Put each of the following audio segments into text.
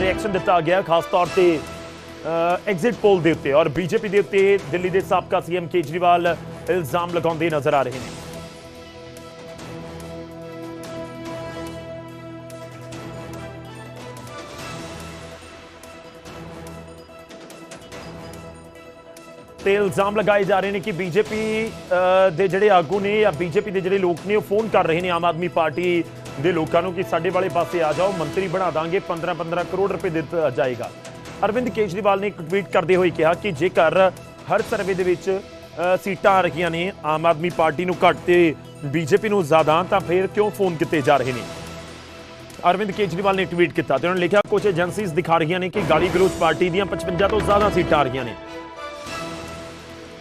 Reaction ਦਿੱਤਾ ਗਿਆ, ਖਾਸ ਤੌਰ ਤੇ ਐਗਜ਼ਿਟ ਪੋਲ ਦੇ ਉੱਤੇ। ਔਰ ਬੀਜੇਪੀ ਦੇ ਉੱਤੇ ਦਿੱਲੀ ਦੇ ਸਾਬਕਾ ਸੀਐਮ ਕੇਜਰੀਵਾਲ ਇਲਜ਼ਾਮ ਲਗਾਉਂਦੇ ਨਜ਼ਰ ਆ ਰਹੇ ਨੇ। ਤੇ ਇਲਜ਼ਾਮ ਲਗਾਏ ਜਾ ਰਹੇ ਨੇ ਕਿ ਬੀਜੇਪੀ ਦੇ ਜਿਹੜੇ ਆਗੂ ਨੇ ਜਾਂ ਬੀਜੇਪੀ ਦੇ ਜਿਹੜੇ ਲੋਕ ਨੇ, ਉਹ ਫੋਨ ਕਰ ਰਹੇ ਨੇ ਆਮ ਆਦਮੀ ਪਾਰਟੀ ਦੇ ਲੋਕਾਂ ਨੂੰ ਕਿ ਸਾਡੇ ਵਾਲੇ ਪਾਸੇ ਆ ਜਾਓ, ਮੰਤਰੀ ਬਣਾ ਦਾਂਗੇ 15 15 ਕਰੋੜ ਰੁਪਏ ਦਿੱਤਾ ਜਾਏਗਾ। ਅਰਵਿੰਦ ਕੇਜਰੀਵਾਲ ਨੇ ਇੱਕ ਟਵੀਟ ਕਰਦੇ ਹੋਏ ਕਿਹਾ ਕਿ ਜੇਕਰ ਹਰ ਸਰਵੇ ਦੇ ਵਿੱਚ ਸੀਟਾਂ ਆ ਰਹੀਆਂ ਨੇ, ਆਮ ਆਦਮੀ ਪਾਰਟੀ ਨੂੰ ਘੱਟ ਤੇ ਬੀਜੇਪੀ ਨੂੰ ਜ਼ਿਆਦਾ, ਤਾਂ ਫਿਰ ਕਿਉਂ ਫੋਨ ਕੀਤੇ ਜਾ ਰਹੇ ਨੇ? ਅਰਵਿੰਦ ਕੇਜਰੀਵਾਲ ਨੇ ਟਵੀਟ ਕੀਤਾ ਤੇ ਉਹਨਾਂ ਨੇ ਲਿਖਿਆ, ਕੁਝ ਏਜੰਸੀਜ਼ ਦਿਖਾ ਰਹੀਆਂ ਨੇ ਕਿ ਗਾਲੀ ਗਲੋਚ ਪਾਰਟੀ ਦੀਆਂ 55 ਤੋਂ ਜ਼ਿਆਦਾ ਸੀਟਾਂ ਆ ਰਹੀਆਂ ਨੇ।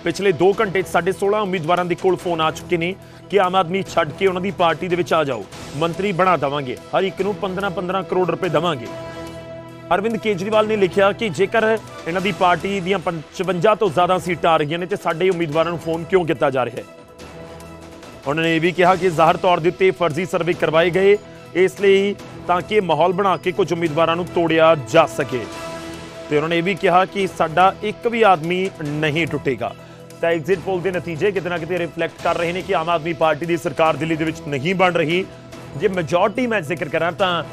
ਪਿਛਲੇ 2 ਘੰਟੇ 'ਚ ਸਾਡੇ 16 ਉਮੀਦਵਾਰਾਂ ਦੇ ਕੋਲ ਫੋਨ ਆ ਚੁੱਕੇ ਨੇ ਕਿ ਆਮ ਆਦਮੀ ਛੱਡ ਕੇ ਉਹਨਾਂ ਦੀ ਪਾਰਟੀ ਦੇ ਵਿੱਚ ਆ ਜਾਓ। ਮੰਤਰੀ ਬਣਾ ਦੇਵਾਂਗੇ। ਹਰ ਇੱਕ ਨੂੰ 15-15 ਕਰੋੜ ਰੁਪਏ ਦੇਵਾਂਗੇ। ਅਰਵਿੰਦ ਕੇਜਰੀਵਾਲ ਨੇ ਲਿਖਿਆ ਕਿ ਜੇਕਰ ਇਹਨਾਂ ਦੀ ਪਾਰਟੀ ਦੀਆਂ 55 ਤੋਂ ਜ਼ਿਆਦਾ ਸੀਟਾਂ ਆ ਰਹੀਆਂ ਨੇ ਤੇ ਸਾਡੇ ਉਮੀਦਵਾਰਾਂ ਨੂੰ ਫੋਨ ਕਿਉਂ ਕੀਤਾ ਜਾ ਰਿਹਾ ਹੈ? ਉਹਨਾਂ ਨੇ ਇਹ ਵੀ ਕਿਹਾ ਕਿ ਜ਼ਾਹਰ ਤੌਰ ਦੇ ਉੱਤੇ ਫਰਜ਼ੀ ਸਰਵੇ ਕਰਵਾਏ ਗਏ। ਇਸ ਲਈ ਤਾਂ ਕਿ ਮਾਹੌਲ ਬਣਾ ਕੇ ਕੁਝ ਉਮੀਦਵਾਰਾਂ ਨੂੰ ਤੋੜਿਆ ਜਾ ਸਕੇ। ਤੇ ਉਹਨਾਂ ਨੇ ਇਹ ਵੀ ਕਿਹਾ ਕਿ ਸਾਡਾ ਇੱਕ ਵੀ ਆਦਮੀ ਨਹੀਂ ਟੁੱਟੇਗਾ। ਤਾਂ ਐਗਜ਼ਿਟ ਪੋਲ ਦੇ ਨਤੀਜੇ ਕਿਤੇ ਨਾ ਕਿਤੇ ਰਿਫਲੈਕਟ ਕਰ ਰਹੇ ਨੇ ਕਿ ਆਮ ਆਦਮੀ ਪਾਰਟੀ ਦੀ ਸਰਕਾਰ ਦਿੱਲੀ ਦੇ ਵਿੱਚ ਨਹੀਂ ਬਣ ਰਹੀ। ਜੇ ਮੈਜੋਰਟੀ ਮੈਂ ਜ਼ਿਕਰ ਕਰਾਂ ਤਾਂ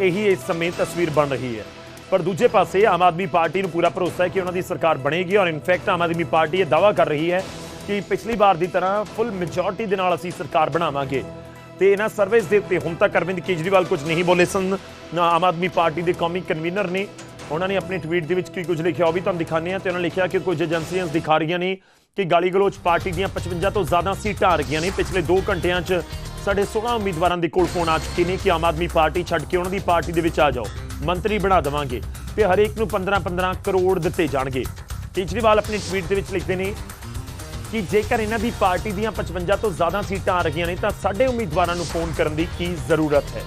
ਇਹੀ ਇਸ ਸਮੇਂ ਤਸਵੀਰ ਬਣ ਰਹੀ ਹੈ। ਪਰ ਦੂਜੇ ਪਾਸੇ ਆਮ ਆਦਮੀ ਪਾਰਟੀ ਨੂੰ ਪੂਰਾ ਭਰੋਸਾ ਹੈ ਕਿ ਉਹਨਾਂ ਦੀ ਸਰਕਾਰ ਬਣੇਗੀ ਔਰ ਇਨਫੈਕਟ ਆਮ ਆਦਮੀ ਪਾਰਟੀ ਇਹ ਦਾਅਵਾ ਕਰ ਰਹੀ ਹੈ ਕਿ ਪਿਛਲੀ ਵਾਰ ਦੀ ਤਰ੍ਹਾਂ ਫੁੱਲ ਮੈਜੋਰਟੀ ਦੇ ਨਾਲ ਅਸੀਂ ਸਰਕਾਰ ਬਣਾਵਾਂਗੇ। ਤੇ ਇਹਨਾਂ ਸਰਵੇਸ ਦੇ ਉੱਤੇ ਹੁਣ ਤੱਕ ਅਰਵਿੰਦ ਕੇਜਰੀਵਾਲ ਕੁਝ ਨਹੀਂ ਬੋਲੇ ਸਨ। ਨਾ ਆਮ ਆਦਮੀ ਪਾਰਟੀ ਦੇ ਕੌਮੀ ਕਨਵੀਨਰ ਨੇ ਉਹਨਾਂ ਨੇ ਆਪਣੇ ਟਵੀਟ ਦੇ ਵਿੱਚ ਕੀ ਕੁਝ ਲਿਖਿਆ ਉਹ ਵੀ ਤੁਹਾਨੂੰ ਦਿਖਾਉਂਦੇ ਆ ਤੇ ਉਹਨਾਂ ਲਿਖਿਆ ਕਿ ਕੁਝ ਏਜੰਸੀਆਂ ਦਿਖਾ ਰਹੀਆਂ ਨੇ ਕਿ ਗਾਲੀ ਗਲੋਚ ਪਾਰਟੀ ਦੀਆਂ 55 ਤੋਂ ਜ਼ਿਆਦਾ ਸੀਟਾਂ ਆ ਰਹੀਆਂ ਨੇ। ਪਿਛਲੇ 2 ਘੰਟਿਆਂ 'ਚ ਸਾਡੇ 16 ਉਮੀਦਵਾਰਾਂ ਦੇ ਕੋਲ ਫੋਨ ਆ ਚੁੱਕੇ ਨੇ ਕਿ ਆਮ ਆਦਮੀ ਪਾਰਟੀ ਛੱਡ ਕੇ ਉਹਨਾਂ ਦੀ ਪਾਰਟੀ ਦੇ ਵਿੱਚ ਆ ਜਾਓ। ਮੰਤਰੀ ਬਣਾ ਦੇਵਾਂਗੇ ਤੇ ਹਰੇਕ ਨੂੰ 15-15 ਕਰੋੜ ਦਿੱਤੇ ਜਾਣਗੇ। ਕੇਜਰੀਵਾਲ ਆਪਣੇ ਟਵੀਟ ਦੇ ਵਿੱਚ ਲਿਖਦੇ ਨੇ ਕਿ ਜੇਕਰ ਇਹਨਾਂ ਦੀ ਪਾਰਟੀ ਦੀਆਂ 55 ਤੋਂ ਜ਼ਿਆਦਾ ਸੀਟਾਂ ਆ ਰਹੀਆਂ ਨੇ ਤਾਂ ਸਾਡੇ ਉਮੀਦਵਾਰਾਂ ਨੂੰ ਫੋਨ ਕਰਨ ਦੀ ਕੀ ਜ਼ਰੂਰਤ ਹੈ।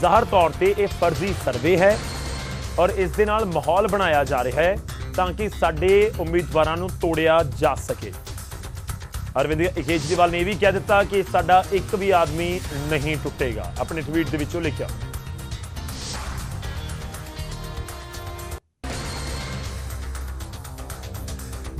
ਜ਼ਾਹਰ ਤੌਰ ਤੇ ਇਹ ਫਰਜ਼ੀ ਸਰਵੇ ਹੈ। ਔਰ ਇਸ ਦੇ ਨਾਲ ਮਾਹੌਲ ਬਣਾਇਆ ਜਾ ਰਿਹਾ ਹੈ ਤਾਂ ਕਿ ਸਾਡੇ ਉਮੀਦਵਾਰਾਂ ਨੂੰ ਤੋੜਿਆ ਜਾ ਸਕੇ। ਅਰਵਿੰਦ ਕੇਜਰੀਵਾਲ ਨੇ ਇਹ ਵੀ ਕਹਿ ਦਿੱਤਾ ਕਿ ਸਾਡਾ ਇੱਕ ਵੀ ਆਦਮੀ ਨਹੀਂ ਟੁੱਟੇਗਾ। ਆਪਣੇ ਟਵੀਟ ਦੇ ਵਿੱਚੋਂ ਲਿਖਿਆ।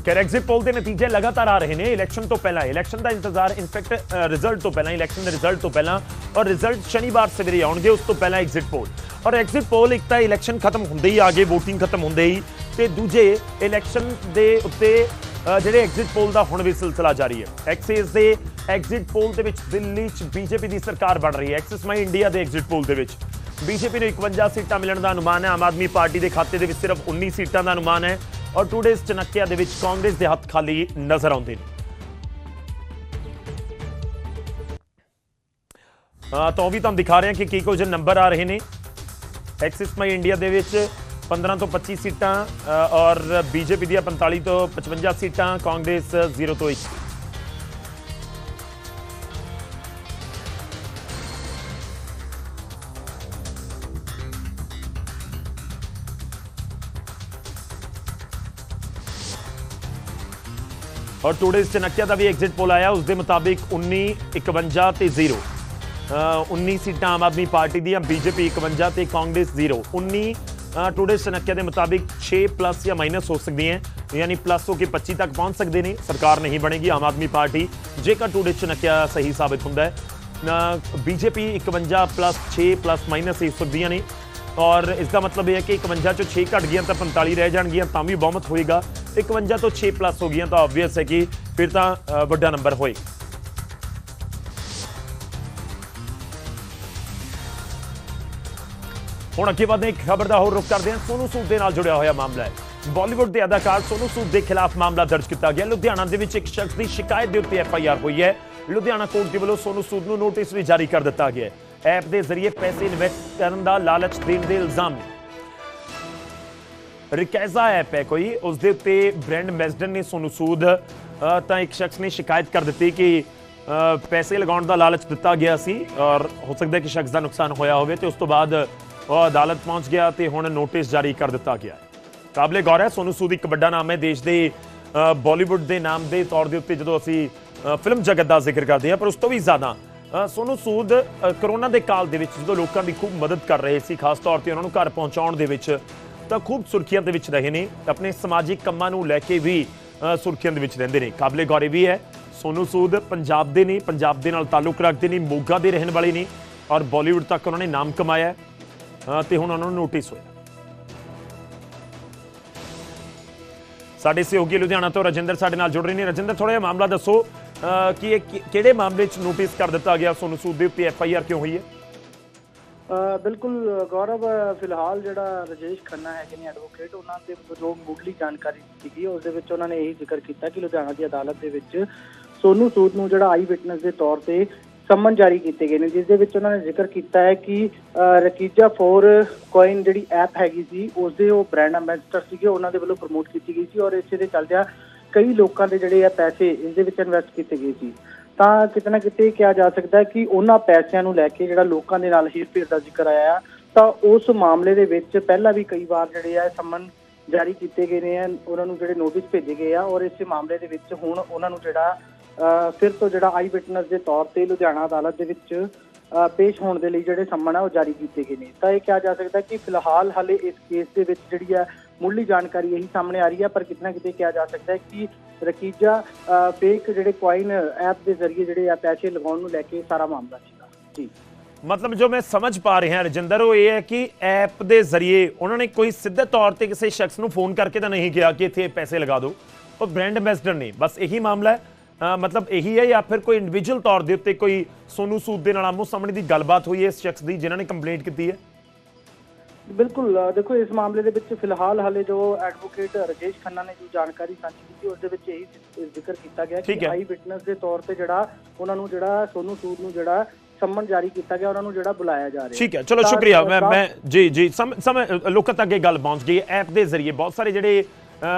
ਕਿ ਐਗਜ਼ਿਟ ਪੋਲ ਦੇ ਨਤੀਜੇ ਲਗਾਤਾਰ ਆ ਰਹੇ ਨੇ। ਇਲੈਕਸ਼ਨ ਤੋਂ ਪਹਿਲਾਂ ਇਲੈਕਸ਼ਨ ਦਾ ਇੰਤਜ਼ਾਰ ਇਨਫੈਕਟ ਰਿਜ਼ਲਟ ਤੋਂ ਪਹਿਲਾਂ ਇਲੈਕਸ਼ਨ ਦੇ ਰਿਜ਼ਲਟ ਤੋਂ ਪਹਿਲਾਂ ਔਰ ਰਿਜ਼ਲਟ ਸ਼ਨੀਵਾਰ ਸਵੇਰੇ ਆਉਣਗੇ, ਉਸ ਤੋਂ ਪਹਿਲਾਂ ਐਗਜ਼ਿਟ ਪੋਲ ਔਰ ਐਗਜ਼ਿਟ ਪੋਲ ਇੱਕ ਤਾਂ ਇਲੈਕਸ਼ਨ ਖਤਮ ਹੁੰਦੇ ਹੀ ਆਗੇ VOTING ਖਤਮ ਹੁੰਦੇ ਹੀ। ਤੇ ਦੂਜੇ ਇਲੈਕਸ਼ਨ ਦੇ ਉੱਤੇ ਜਿਹੜੇ ਐਗਜ਼ਿਟ ਪੋਲ ਦਾ ਹੁਣ ਵੀ ਸਿਲਸਿਲਾ ਜਾਰੀ ਹੈ। ਐਕਸਿਸ ਦੇ ਐਗਜ਼ਿਟ ਪੋਲ ਦੇ ਵਿੱਚ ਦਿੱਲੀ 'ਚ ਬੀਜੇਪੀ ਦੀ ਸਰਕਾਰ ਬਣ ਰਹੀ ਹੈ। ਐਕਸਿਸ ਮਾਈ ਇੰਡੀਆ ਦੇ ਐਗਜ਼ਿਟ ਪੋਲ ਦੇ ਵਿੱਚ। ਬੀਜੇਪੀ ਨੂੰ 51 ਸੀਟਾਂ ਮਿਲਣ ਦਾ ਅਨੁਮਾਨ ਹੈ। ਆਮ ਆਦਮੀ ਪਾਰਟੀ ਦੇ ਖਾਤੇ ਦੇ ਵਿੱਚ ਸਿਰਫ 19 ਸੀਟਾਂ ਦਾ ਅਨੁਮਾਨ ਹੈ। ਔਰ ਟੂ ਡੇਜ਼ ਚਨੱਕਿਆ ਦੇ ਵਿੱਚ ਕਾਂਗਰਸ ਦੇ ਹੱਥ ਖਾਲੀ ਨਜ਼ਰ ਆਉਂਦੇ ਨੇ। ਤਾਂ ਉਹ ਵੀ ਤੁਹਾਨੂੰ ਦਿਖਾ ਰਹੇ ਹਾਂ ਕਿ ਕੀ ਕੁਝ ਨੰਬਰ ਆ ਰਹੇ ਨੇ। ਐਕਸਿਸ ਮਾਈ ਇੰਡੀਆ ਦੇ ਵਿੱਚ 15 ਤੋਂ 25 ਸੀਟਾਂ ਔਰ ਬੀਜੇਪੀ ਦੀਆਂ 45 ਤੋਂ 55 ਸੀਟਾਂ, ਕਾਂਗਰਸ 0 ਤੋਂ 1 ਔਰ ਟੂਡੇਜ਼ ਚਨਕਿਆ ਦਾ ਵੀ ਐਗਜ਼ਿਟ ਪੋਲ ਆਇਆ, ਉਸ ਦੇ ਮੁਤਾਬਿਕ 19 51 ਤੇ 0 19 ਸੀਟਾਂ ਆਮ ਆਦਮੀ ਪਾਰਟੀ ਦੀਆਂ, ਬੀਜੇਪੀ 51 ਤੇ ਕਾਂਗਰਸ 0 19 ਟੂਡੇਜ਼ ਚਨਕਿਆ ਦੇ ਮੁਤਾਬਿਕ 6 ਪਲੱਸ ਜਾਂ ਮਾਈਨਸ ਹੋ ਸਕਦੀਆਂ ਯਾਨੀ ਪਲੱਸ ਹੋ ਕੇ 25 ਤੱਕ ਪਹੁੰਚ ਸਕਦੇ ਨੇ। ਸਰਕਾਰ ਨਹੀਂ ਬਣੇਗੀ, ਆਮ ਆਦਮੀ ਪਾਰਟੀ ਜੇਕਰ ਟੂਡੇਜ਼ ਚਨਕਿਆ ਸਹੀ ਸਾਬਿਤ ਹੁੰਦਾ ਹੈ। ਬੀਜੇਪੀ 51 ਪਲੱਸ 6 ਪਲੱਸ ਮਾਈਨਸ ਹੋ ਸਕਦੀਆਂ ਨੇ। ਔਰ ਇਸ ਦਾ ਮਤਲਬ ਇਹ ਹੈ ਕਿ 51 ਚੋਂ 6 ਘਟ ਗਈਆਂ ਤਾਂ 45 ਰਹਿ ਜਾਣਗੀਆਂ, ਤਾਂ ਵੀ ਬਹੁਮਤ ਹੋਏਗਾ। 51 ਤੋਂ 6 ਪਲੱਸ ਹੋ ਗਈਆਂ ਤਾਂ ਆਬਵੀਅਸ ਹੈ ਕਿ ਫਿਰ ਤਾਂ ਵੱਡਾ ਨੰਬਰ ਹੋਏ। ਹੁਣ ਅੱਗੇ ਵਧਦੇ ਇੱਕ ਖਬਰ ਦਾ ਹੋਰ ਰੁਖ ਕਰਦੇ ਹਾਂ। ਸੋਨੂ ਸੂਦ ਦੇ ਨਾਲ ਜੁੜਿਆ ਹੋਇਆ ਮਾਮਲਾ ਹੈ। ਬਾਲੀਵੁੱਡ ਦੇ ਅਦਾਕਾਰ ਸੋਨੂ ਸੂਦ ਦੇ ਖਿਲਾਫ ਮਾਮਲਾ ਦਰਜ ਕੀਤਾ ਗਿਆ। ਲੁਧਿਆਣਾ ਦੇ ਵਿੱਚ ਇੱਕ ਸ਼ਖਸ ਦੀ ਸ਼ਿਕਾਇਤ ਦੇ ਉੱਤੇ ਐਫ ਆਈ ਆਰ ਹੋਈ ਹੈ। ਲੁਧਿਆਣਾ ਕੋਰਟ ਦੇ ਵੱਲੋਂ ਸੋਨੂ ਸੂਦ ਨੂੰ ਨੋਟਿਸ ਵੀ ਜਾਰੀ ਕਰ ਦਿੱਤਾ ਗਿਆ ਹੈ। ਐਪ ਦੇ ਜ਼ਰੀਏ ਪੈਸੇ ਇਨਵੈਸਟ ਕਰਨ ਦਾ ਲਾਲਚ ਦੇਣ ਦੇ ਇਲਜ਼ਾਮ ਰਿਕੈਜ਼ਾ ਐਪ ਹੈ ਕੋਈ। ਉਸ ਦੇ ਉੱਤੇ ਬ੍ਰੈਂਡ ਐਮਬੈਸਡਰ ਨੇ ਸੋਨੂ ਸੂਦ ਤਾਂ ਇੱਕ ਸ਼ਖਸ ਨੇ ਸ਼ਿਕਾਇਤ ਕਰ ਦਿੱਤੀ ਕਿ ਪੈਸੇ ਲਗਾਉਣ ਦਾ ਲਾਲਚ ਦਿੱਤਾ ਗਿਆ ਸੀ ਔਰ ਹੋ ਸਕਦਾ ਕਿ ਸ਼ਖਸ ਦਾ ਨੁਕਸਾਨ ਹੋਇਆ ਹੋਵੇ ਤੇ ਉਸ ਤੋਂ ਬਾਅਦ ਉਹ ਅਦਾਲਤ ਪਹੁੰਚ ਗਿਆ ਤੇ ਹੁਣ ਨੋਟਿਸ ਜਾਰੀ ਕਰ ਦਿੱਤਾ ਗਿਆ ਹੈ। ਕਾਬਲੇ ਗੌਰ ਹੈ ਸੋਨੂ ਸੂਦ ਇੱਕ ਵੱਡਾ ਨਾਮ ਹੈ। ਦੇਸ਼ ਦੇ ਅ, ਬਾਲੀਵੁੱਡ ਦੇ ਨਾਮ ਦੇ ਤੌਰ ਦੇ ਉੱਤੇ ਜਦੋਂ ਅਸੀਂ ਫਿਲਮ ਜਗਤ ਦਾ ਜ਼ਿਕਰ ਕਰਦੇ ਹਾਂ ਪਰ ਉਸ ਤੋਂ ਵੀ ਜ਼ਿਆਦਾ ਅ, ਸੋਨੂੰ ਸੂਦ ਕਰੋਨਾ ਦੇ ਕਾਲ ਦੇ ਵਿੱਚ ਜਦੋਂ ਲੋਕਾਂ ਦੀ ਖੂਬ ਮਦਦ ਕਰ ਰਹੇ ਸੀ ਖਾਸ ਤੌਰ ਤੇ ਉਹਨਾਂ ਨੂੰ ਘਰ ਪਹੁੰਚਾਉਣ ਦੇ ਵਿੱਚ ਤਾਂ ਖੂਬ ਸੁਰਖੀਆਂ ਦੇ ਵਿੱਚ ਰਹੇ ਨੇ ਆਪਣੇ ਸਮਾਜਿਕ ਕੰਮਾਂ ਨੂੰ ਲੈ ਕੇ ਵੀ ਸੁਰਖੀਆਂ ਦੇ ਵਿੱਚ ਰਹਿੰਦੇ ਨੇ। ਕਾਬਲੇ ਗੌਰੇ ਵੀ ਹੈ ਸੋਨੂੰ ਸੂਦ ਪੰਜਾਬ ਦੇ ਨੇ ਪੰਜਾਬ ਦੇ ਨਾਲ ਤਾਲੁਕ ਰੱਖਦੇ ਨੇ ਮੋਗਾ ਦੇ ਰਹਿਣ ਵਾਲੇ ਨੇ ਔਰ ਬਾਲੀਵੁੱਡ ਤੱਕ ਉਹਨਾਂ ਨੇ ਨਾਮ ਕਮਾਇਆ ਹੈ, ਤੇ ਹੁਣ ਉਹਨਾਂ ਨੂੰ ਨੋਟਿਸ ਹੋਇਆ। ਸਾਡੇ ਸਹਿਯੋਗੀ ਲੁਧਿਆਣਾ ਤੋਂ ਰਜਿੰਦਰ ਸਾਡੇ ਨਾਲ ਜੁੜ ਰਹੇ ਨੇ। ਰਜਿੰਦਰ ਥੋੜਾ ਜਿਹਾ ਮਾਮਲਾ ਦੱਸੋ ਕਿ ਇਹ ਕਿਹੜੇ ਮਾਮਲੇ 'ਚ ਨੋਟਿਸ ਕਰ ਦਿੱਤਾ ਗਿਆ ਸੋਨੂੰ ਸੂਦ ਦੇ ਉੱਤੇ ਐਫ ਆਈ ਆਰ ਕਿਉਂ ਹੋਈ ਹੈ? ਬਿਲਕੁਲ ਗੌਰਵ ਫਿਲਹਾਲ ਜਿਹੜਾ ਰਜੇਸ਼ ਖੰਨਾ ਹੈਗੇ ਨੇ ਐਡਵੋਕੇਟ ਉਹਨਾਂ ਦੇ ਵੱਲੋਂ ਮੁੱਢਲੀ ਜਾਣਕਾਰੀ ਦਿੱਤੀ ਗਈ ਉਸ ਦੇ ਵਿੱਚ ਉਹਨਾਂ ਨੇ ਇਹੀ ਜ਼ਿਕਰ ਕੀਤਾ ਕਿ ਲੁਧਿਆਣਾ ਦੀ ਅਦਾਲਤ ਦੇ ਵਿੱਚ ਸੋਨੂ ਸੂਦ ਨੂੰ ਜਿਹੜਾ ਆਈ ਵਿਟਨੈਸ ਦੇ ਤੌਰ ਤੇ ਸੰਮਨ ਜਾਰੀ ਕੀਤੇ ਗਏ ਨੇ, ਜਿਸ ਦੇ ਵਿੱਚ ਉਹਨਾਂ ਨੇ ਜ਼ਿਕਰ ਕੀਤਾ ਹੈ ਕਿ ਰਕੀਜਾ 4 ਕੋਇਨ ਜਿਹੜੀ ਐਪ ਹੈਗੀ ਸੀ ਉਸ ਦੇ ਉਹ ਬ੍ਰਾਂਡ ਐਂਬੈਸਡਰ ਸੀਗੇ, ਉਹਨਾਂ ਦੇ ਵੱਲੋਂ ਪ੍ਰਮੋਟ ਕੀਤੀ ਗਈ ਸੀ ਔਰ ਇਸੇ ਦੇ ਚੱਲਦਿਆਂ ਕਈ ਲੋਕਾਂ ਦੇ ਜਿਹੜੇ ਆ ਪੈਸੇ ਇਸ ਦੇ ਵਿੱਚ ਇਨਵੈਸਟ ਕੀਤੇ ਗਏ ਸੀ। ਤਾਂ ਕਿਤੇ ਨਾ ਕਿਤੇ ਕਿਹਾ ਜਾ ਸਕਦਾ ਕਿ ਉਹਨਾਂ ਪੈਸਿਆਂ ਨੂੰ ਲੈ ਕੇ ਜਿਹੜਾ ਲੋਕਾਂ ਦੇ ਨਾਲ ਹੀਰ ਦਾ ਜ਼ਿਕਰ ਆਇਆ, ਤਾਂ ਉਸ ਮਾਮਲੇ ਦੇ ਵਿੱਚ ਪਹਿਲਾਂ ਵੀ ਕਈ ਵਾਰ ਜਿਹੜੇ ਆ ਸੰਮਨ ਜਾਰੀ ਕੀਤੇ ਗਏ ਨੇ, ਉਹਨਾਂ ਨੂੰ ਜਿਹੜੇ ਨੋਟਿਸ ਭੇਜੇ ਗਏ ਆ ਔਰ ਇਸੇ ਮਾਮਲੇ ਦੇ ਵਿੱਚ ਹੁਣ ਉਹਨਾਂ ਨੂੰ ਜਿਹੜਾ ਫਿਰ ਤੋਂ ਜਿਹੜਾ ਆਈ ਵਿਟਨੈਸ ਦੇ ਤੌਰ ਤੇ ਲੁਧਿਆਣਾ ਅਦਾਲਤ ਦੇ ਵਿੱਚ ਪੇਸ਼ ਹੋਣ ਦੇ ਲਈ ਜਿਹੜੇ ਸੰਮਨ ਆ, ਉਹ ਜਾਰੀ ਕੀਤੇ ਗਏ ਨੇ। ਤਾਂ ਇਹ ਕਿਹਾ ਜਾ ਸਕਦਾ ਕਿ ਫਿਲਹਾਲ ਹਾਲੇ ਇਸ ਕੇਸ ਦੇ ਵਿੱਚ ਜਿਹੜੀ ਆ, ਮੁੱਢਲੀ ਜਾਣਕਾਰੀ ਇਹੀ ਸਾਹਮਣੇ ਆ ਰਹੀ ਹੈ ਪਰ ਕਿਤੇ ਕਿਤੇ ਕਿਹਾ ਜਾ ਸਕਦਾ ਹੈ ਕਿ ਰਕੀਜਾ ਫੇਕ ਜਿਹੜੇ ਕੁਆਇਨ ਐਪ ਦੇ ਜ਼ਰੀਏ ਜਿਹੜੇ ਆ, ਪੈਸੇ ਲਗਾਉਣ ਨੂੰ ਲੈ ਕੇ ਸਾਰਾ ਮਾਮਲਾ ਸੀਗਾ। ਜੀ। ਮਤਲਬ ਜੋ ਮੈਂ ਸਮਝ ਪਾ ਰਿਹਾ ਰਜਿੰਦਰ, ਉਹ ਇਹ ਹੈ ਕਿ ਐਪ ਦੇ ਜ਼ਰੀਏ ਉਹਨਾਂ ਨੇ ਕੋਈ ਸਿੱਧੇ ਤੌਰ ਤੇ ਕਿਸੇ ਸ਼ਖਸ ਨੂੰ ਫੋਨ ਕਰਕੇ ਤਾਂ ਨਹੀਂ ਕਿਹਾ ਕਿ ਇੱਥੇ ਪੈਸੇ ਲਗਾ ਦਿਓ। ਉਹ ਬ੍ਰਾਂਡ ਐਂਬੈਸਡਰ ਨੇ। ਬਸ ਇਹੀ ਮਾਮਲਾ ਹੈ। ਮਤਲਬ ਇਹੀ ਹੈ ਜਾਂ ਫਿਰ ਕੋਈ ਇੰਡੀਵਿਜੂਅਲ ਤੌਰ ਦੇ ਉੱਤੇ ਕੋਈ ਸੋਨੂ ਸੂਦ ਦੇ ਨਾਲ ਆਮੋ ਸਾਹਮਣੇ ਦੀ ਗੱਲਬਾਤ ਹੋਈ ਹੈ ਇਸ ਸ਼ਖਸ ਦੀ ਜਿਨ੍ਹਾਂ ਨੇ ਕੰਪਲੇਂਟ ਕੀਤੀ ਹੈ? ਬਿਲਕੁਲ ਦੇਖੋ ਇਸ ਮਾਮਲੇ ਦੇ ਵਿੱਚ ਫਿਲਹਾਲ ਹਾਲੇ ਜੋ ਐਡਵੋਕੇਟ ਰਜੇਸ਼ ਖੰਨਾ ਨੇ ਜੋ ਜਾਣਕਾਰੀ ਸਾਂਝੀ ਕੀਤੀ ਉਸ ਦੇ ਵਿੱਚ ਇਹੀ ਜ਼ਿਕਰ ਕੀਤਾ ਗਿਆ ਕਿ। ਆਈ ਵਿਟਨੈਸ ਦੇ ਤੌਰ ਤੇ ਜਿਹੜਾ ਉਹਨਾਂ ਨੂੰ ਜਿਹੜਾ ਸੋਨੂ ਸੂਦ ਨੂੰ ਜਿਹੜਾ ਸੰਮਨ ਜਾਰੀ ਕੀਤਾ ਗਿਆ ਉਹਨਾਂ ਨੂੰ ਜਿਹੜਾ ਬੁਲਾਇਆ ਜਾ ਰਿਹਾ ਠੀਕ ਹੈ ਚਲੋ ਸ਼ੁਕਰੀਆ ਮੈਂ ਮੈਂ ਜੀ ਜੀ ਸਮ ਸਮ ਲੋਕਾਂ ਤੱਕ ਇਹ ਗੱਲ ਪਹੁੰਚ ਗਈ ਐਪ ਦੇ ਜ਼ਰੀਏ ਬਹੁਤ ਸਾਰੇ ਜਿਹੜੇ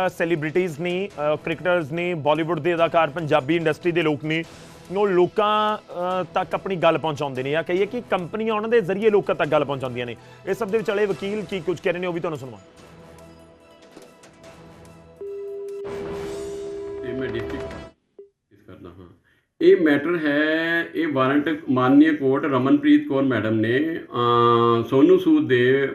ਸੈਲੀਬ੍ਰਿਟੀਜ਼ ਨੇ ਕ੍ਰਿਕਟਰਸ ਨੇ ਬਾਲੀਵੁੱਡ ਦੇ ਅਦਾਕਾਰ ਪੰਜਾਬੀ ਇੰਡਸਟਰੀ ਦੇ ਲੋਕ ਨੇ ਉਹ ਲੋਕਾਂ ਤੱਕ ਆਪਣੀ ਗੱਲ ਪਹੁੰਚਾਉਂਦੇ ਨੇ ਜਾਂ ਕਹੀਏ ਕਿ ਕੰਪਨੀਆਂ ਉਹਨਾਂ ਦੇ ਜ਼ਰੀਏ ਲੋਕਾਂ ਤੱਕ ਗੱਲ ਪਹੁੰਚਾਉਂਦੀਆਂ ਨੇ। ਇਸ ਸਭ ਦੇ ਵਿਚਾਲੇ ਵਕੀਲ ਕੀ ਕੁਝ ਕਹਿ ਰਹੇ ਨੇ ਉਹ ਵੀ ਤੁਹਾਨੂੰ ਸੁਣਾਵਾਂ ਇਹ ਮੈਂ ਡਿਸਟ੍ਰਿਕਟ ਇਸ ਹਾਂ। ਇਹ ਮੈਟਰ ਹੈ ਇਹ ਵਾਰੰਟ ਮਾਨਨੀय ਕੋਰਟ ਰਮਨਪ੍ਰੀਤ ਕੌਰ ਮੈਡਮ ਨੇ ਅ, ਸੋਨੂ ਸੂਦ ਦੇ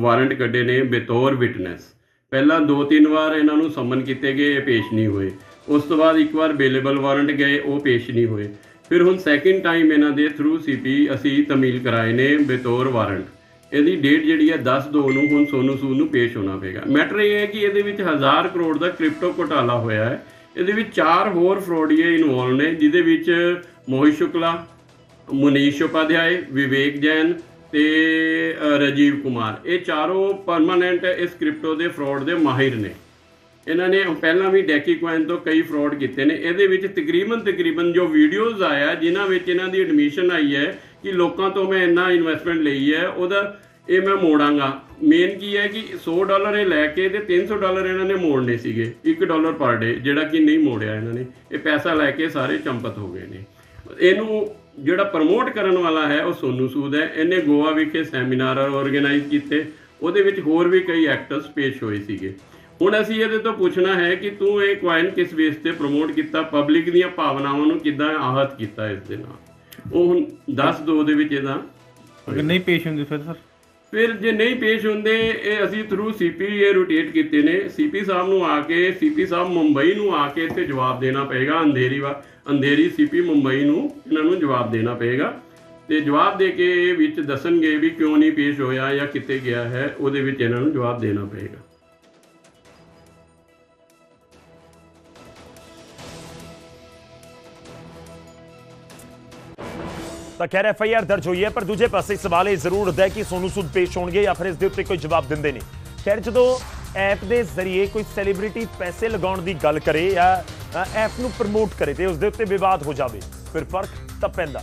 ਵਾਰੰਟ ਕੱਢੇ ਨੇ ਬਤੌਰ ਵਿਟਨੈਸ ਪਹਿਲਾਂ ਦੋ ਤਿੰਨ ਵਾਰ ਇਹਨਾਂ ਨੂੰ ਸਮਨ ਕੀਤੇ ਗਏ, ਇਹ ਪੇਸ਼ ਨਹੀਂ ਹੋਏ। ਉਸ ਤੋਂ ਬਾਅਦ ਇੱਕ ਵਾਰ ਬੇਲੇਬਲ ਵਾਰੰਟ ਗਏ, ਉਹ ਪੇਸ਼ ਨਹੀਂ ਹੋਏ। ਫਿਰ ਹੁਣ ਸੈਕਿੰਡ ਟਾਈਮ ਇਹਨਾਂ ਦੇ ਥਰੂ ਸੀਪੀ ਅਸੀਂ ਤਮੀਲ ਕਰਾਏ ਨੇ ਬਤੌਰ ਵਾਰੰਟ ਇਹਦੀ ਡੇਟ ਜਿਹੜੀ ਹੈ 10 ਦੋ ਨੂੰ, ਹੁਣ ਸੋਨੂ ਸੂਦ ਨੂੰ ਪੇਸ਼ ਹੋਣਾ ਪਏਗਾ। ਮੈਟਰ ਇਹ ਹੈ ਕਿ ਇਹਦੇ ਵਿੱਚ ਹਜ਼ਾਰ ਕਰੋੜ ਦਾ ਕ੍ਰਿਪਟੋ ਘੁਟਾਲਾ ਹੋਇਆ ਹੈ। ਇਹਦੇ ਵਿੱਚ ਚਾਰ ਹੋਰ ਫਰੋਡੀਏ ਇਨਵੋਲਵ ਨੇ, ਜਿਹਦੇ ਵਿੱਚ ਮੋਹਿਤ ਸ਼ੁਕਲਾ, ਮੁਨੀਸ਼ ਉਪਾਧਿਆਏ, ਵਿਵੇਕ ਜੈਨ ਤੇ ਰਾਜੀਵ ਕੁਮਾਰ। ਇਹ ਚਾਰੋਂ ਪਰਮਾਨੈਂਟ ਇਸ ਕ੍ਰਿਪਟੋ ਦੇ ਫਰਾਡ ਦੇ ਮਾਹਿਰ ਨੇ। ਇਹਨਾਂ ਨੇ ਪਹਿਲਾਂ ਵੀ ਡੈਕੀ ਕੋਇਨ ਤੋਂ ਕਈ ਫਰਾਡ ਕੀਤੇ ਨੇ। ਇਹਦੇ ਵਿੱਚ ਤਕਰੀਬਨ ਤਕਰੀਬਨ ਜੋ ਵੀਡੀਓਜ਼ ਆਇਆ, ਜਿਨ੍ਹਾਂ ਵਿੱਚ ਇਹਨਾਂ ਦੀ ਐਡਮਿਸ਼ਨ ਆਈ ਹੈ ਕਿ ਲੋਕਾਂ ਤੋਂ ਮੈਂ ਇੰਨਾ ਇਨਵੈਸਟਮੈਂਟ ਲਈ ਹੈ, ਉਹਦਾ ਇਹ ਮੈਂ ਮੋੜਾਂਗਾ। ਮੇਨ ਕੀ ਹੈ ਕਿ 100 ਡਾਲਰ ਇਹ ਲੈ ਕੇ ਤੇ 300 ਡਾਲਰ ਇਹਨਾਂ ਨੇ ਮੋੜਨੇ ਸੀਗੇ 1 ਡਾਲਰ ਪਰ ਡੇ ਜਿਹੜਾ ਕਿ ਨਹੀਂ ਮੋੜਿਆ ਇਹਨਾਂ ਨੇ। ਇਹ ਪੈਸਾ ਲੈ ਕੇ ਸਾਰੇ ਚੰਪਤ ਹੋ ਗਏ ਨੇ। ਇਹਨੂੰ ਜਿਹੜਾ ਪ੍ਰਮੋਟ ਕਰਨ ਵਾਲਾ ਹੈ, ਉਹ ਸੋਨੂ ਸੂਦ ਹੈ। ਇਹਨੇ ਗੋਆ ਵਿਖੇ ਸੈਮੀਨਾਰ ਆਰਗੇਨਾਈਜ਼ ਕੀਤੇ। ਉਹਦੇ ਵਿੱਚ ਹੋਰ ਵੀ ਕਈ ਐਕਟਰਸ ਪੇਸ਼ ਹੋਏ ਸੀਗੇ। ਹੁਣ ਅਸੀਂ ਇਹਦੇ ਤੋਂ ਪੁੱਛਣਾ ਹੈ ਕਿ ਤੂੰ ਇਹ ਕੁਆਇਨ ਕਿਸ ਬੇਸ ਤੇ ਪ੍ਰਮੋਟ ਕੀਤਾ? ਪਬਲਿਕ ਦੀਆਂ ਭਾਵਨਾਵਾਂ ਨੂੰ ਕਿੱਦਾਂ ਆਹਤ ਕੀਤਾ ਇਸ ਦੇ ਨਾਲ? ਉਹ ਹੁਣ 10 ਦੋ ਦੇ ਵਿੱਚ ਇਹਦਾ। ਨਹੀਂ ਪੇਸ਼ ਹੁੰਦੇ ਸਰ ਸਰ ਫਿਰ ਜੇ ਨਹੀਂ ਪੇਸ਼ ਹੁੰਦੇ, ਇਹ ਅਸੀਂ ਥਰੂ ਸੀਪੀ ਇਹ ਰੋਟੇਟ ਕੀਤੇ ਨੇ। ਸੀਪੀ ਸਾਹਿਬ ਨੂੰ ਆ ਕੇ ਸੀਪੀ ਸਾਹਿਬ ਮੁੰਬਈ ਨੂੰ ਆ ਕੇ ਇੱਥੇ ਜਵਾਬ ਦੇਣਾ ਪਏਗਾ। ਅੰਧੇਰੀ ਵਾ, ਅੰਧੇਰੀ ਸੀਪੀ ਮੁੰਬਈ ਨੂੰ ਇਹਨਾਂ ਨੂੰ ਜਵਾਬ ਦੇਣਾ ਪਏਗਾ। ਤੇ ਜਵਾਬ ਦੇ ਕੇ ਇਹ ਵਿੱਚ ਦੱਸਣਗੇ ਵੀ ਕਿਉਂ ਨਹੀਂ ਪੇਸ਼ ਹੋਇਆ ਜਾਂ ਕਿੱਥੇ ਗਿਆ ਹੈ, ਉਹਦੇ ਵਿੱਚ ਇਹਨਾਂ ਨੂੰ ਜਵਾਬ ਦੇਣਾ ਪਏਗਾ। ਤਾਂ ਖੈਰ ਐਫ ਆਈ ਆਰ ਦਰਜ ਹੋਈ ਹੈ, ਪਰ ਦੂਜੇ ਪਾਸੇ ਸਵਾਲ ਇਹ ਜ਼ਰੂਰ ਉੱਠਦਾ ਕਿ ਸੋਨੂ ਸੂਦ ਪੇਸ਼ ਹੋਣਗੇ ਜਾਂ ਫਿਰ ਇਸ ਦੇ ਉੱਤੇ ਕੋਈ ਜਵਾਬ ਦਿੰਦੇ ਨੇ। ਖੈਰ, ਜਦੋਂ ਐਪ ਦੇ ਜ਼ਰੀਏ ਕੋਈ ਸੈਲੀਬ੍ਰਿਟੀ ਪੈਸੇ ਲਗਾਉਣ ਦੀ ਗੱਲ ਕਰੇ ਜਾਂ ਐਪ ਨੂੰ ਪ੍ਰਮੋਟ ਕਰੇ ਤੇ ਉਸ ਦੇ ਉੱਤੇ ਵਿਵਾਦ ਹੋ ਜਾਵੇ, ਫਿਰ ਫ਼ਰਕ ਤਾਂ ਪੈਂਦਾ।